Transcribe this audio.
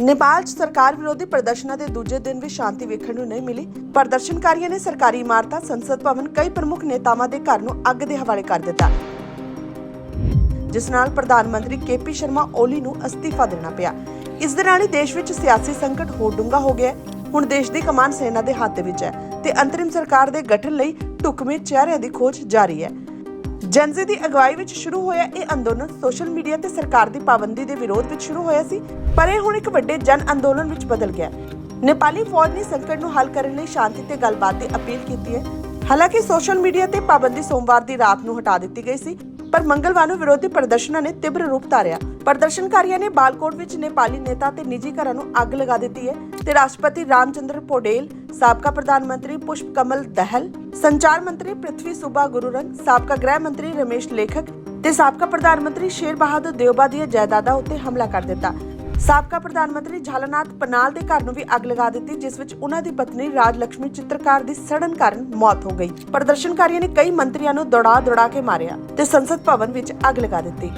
ਨੇਪਾਲ 'ਚ ਸਰਕਾਰ ਵਿਰੋਧੀ ਪ੍ਰਦਰਸ਼ਨਾਂ ਦੇ ਦੂਜੇ ਦਿਨ ਵੀ ਸ਼ਾਂਤੀ ਵੇਖਣ ਨੂੰ ਨਹੀਂ ਮਿਲੀ। ਪ੍ਰਦਰਸ਼ਨਕਾਰੀਆਂ ਨੇ ਸਰਕਾਰੀ ਇਮਾਰਤਾਂ, ਸੰਸਦ ਭਵਨ, ਕਈ ਪ੍ਰਮੁੱਖ ਨੇਤਾਵਾਂ ਦੇ ਘਰ ਨੂੰ ਅੱਗ ਦੇ ਹਵਾਲੇ ਕਰ ਦਿੱਤਾ। ਜਿਸ ਨਾਲ ਪ੍ਰਧਾਨ ਮੰਤਰੀ ਕੇਪੀ ਸ਼ਰਮਾ ਓਲੀ ਨੂੰ ਅਸਤੀਫਾ ਦੇਣਾ ਪਿਆ। ਇਸ ਦੇ ਨਾਲ ਹੀ ਦੇਸ਼ ਵਿੱਚ ਸਿਆਸੀ ਸੰਕਟ ਹੋਰ ਡੂੰਘਾ ਹੋ ਗਿਆ ਹੁਣ ਦੇਸ਼ ਦੀ ਕਮਾਨ ਸੈਨਾ ਦੇ ਹੱਥ ਵਿੱਚ ਹੈ ਤੇ ਅੰਤਰਿਮ ਸਰਕਾਰ ਦੇ ਗਠਨ ਲਈ ਢੁਕਵੇਂ ਚਿਹਰਿਆਂ ਦੀ ਖੋਜ ਜਾਰੀ ਹੈ। ਜਨਜ਼ੇ ਦੀ ਅਗਵਾਈ ਵਿੱਚ ਸ਼ੁਰੂ ਹੋਇਆ ਇਹ ਅੰਦੋਲਨ ਸੋਸ਼ਲ ਮੀਡੀਆ ਤੇ ਸਰਕਾਰ ਦੀ ਪਾਬੰਦੀ ਦੇ ਵਿਰੋਧ ਵਿੱਚ ਸ਼ੁਰੂ ਹੋਇਆ ਸੀ, ਪਰ ਇਹ ਹੁਣ ਇੱਕ ਵੱਡੇ ਜਨ ਅੰਦੋਲਨ ਵਿੱਚ ਬਦਲ ਗਿਆ ਨੇਪਾਲੀ ਫੌਜ ਨੇ ਸੰਕਟ ਨੂੰ ਹੱਲ ਕਰਨ ਲਈ ਸ਼ਾਂਤੀ ਤੇ ਗੱਲਬਾਤ ਦੀ ਅਪੀਲ ਕੀਤੀ ਹੈ। ਹਾਲਾਂਕਿ ਸੋਸ਼ਲ ਮੀਡੀਆ ਤੇ ਪਾਬੰਦੀ ਸੋਮਵਾਰ ਦੀ ਰਾਤ ਨੂੰ ਹਟਾ ਦਿੱਤੀ ਗਈ ਸੀ, ਪਰ ਮੰਗਲਵਾਰ ਨੂੰ ਵਿਰੋਧੀ ਪ੍ਰਦਰਸ਼ਨਾਂ ਨੇ ਤਿਬਰ ਰੂਪ ਧਾਰਿਆ। ਪ੍ਰਦਰਸ਼ਨਕਾਰੀਆਂ ਨੇ ਬਾਲਕੋਟ ਵਿੱਚ ਨੇਪਾਲੀ ਨੇਤਾ ਤੇ ਨਿੱਜੀ ਘਰਾਂ ਨੂੰ ਅੱਗ ਲਗਾ ਦਿੱਤੀ ਹੈ ਤੇ ਰਾਸ਼ਟਰਪਤੀ ਰਾਮਚੰਦਰ ਪੋਡੇਲ, ਸਾਬਕਾ ਪ੍ਰਧਾਨ ਮੰਤਰੀ ਪੁਸ਼ਪ ਕਮਲ ਦਹਲ ਸੰਚਾਰ ਮੰਤਰੀ ਪ੍ਰਿਥਵੀ ਸੁਬਾ ਗੁਰੂਰੰਗ ਸਾਬਕਾ ਗ੍ਰਹਿ ਮੰਤਰੀ ਰਮੇਸ਼ ਲੇਖਕ ਤੇ ਸਾਬਕਾ ਪ੍ਰਧਾਨ ਮੰਤਰੀ ਸ਼ੇਰ ਬਹਾਦਰ ਦਿਓਬਾ ਦੀਆਂ ਜਾਇਦਾਦਾਂ ਉੱਤੇ ਹਮਲਾ ਕਰ ਦਿੱਤਾ। ਸਾਬਕਾ ਪ੍ਰਧਾਨ ਮੰਤਰੀ ਝਾਲਨਾਥ ਪਨਾਲ ਦੇ ਘਰ ਨੂੰ ਵੀ ਅੱਗ ਲਗਾ ਦਿੱਤੀ, ਜਿਸ ਵਿੱਚ ਉਹਨਾਂ ਦੀ ਪਤਨੀ ਰਾਜ ਲక్ష్ਮੀ ਚਿੱਤਰਕਾਰ ਦੀ ਸੜਨ ਕਾਰਨ ਮੌਤ ਹੋ ਗਈ। ਪ੍ਰਦਰਸ਼ਨਕਾਰੀਆਂ ਨੇ ਕਈ ਮੰਤਰੀਆਂ ਨੂੰ ਦੌੜਾ ਦੌੜਾ ਕੇ ਮਾਰਿਆ ਤੇ ਸੰਸਦ ਭਵਨ ਵਿੱਚ ਅੱਗ ਲਗਾ ਦਿੱਤੀ।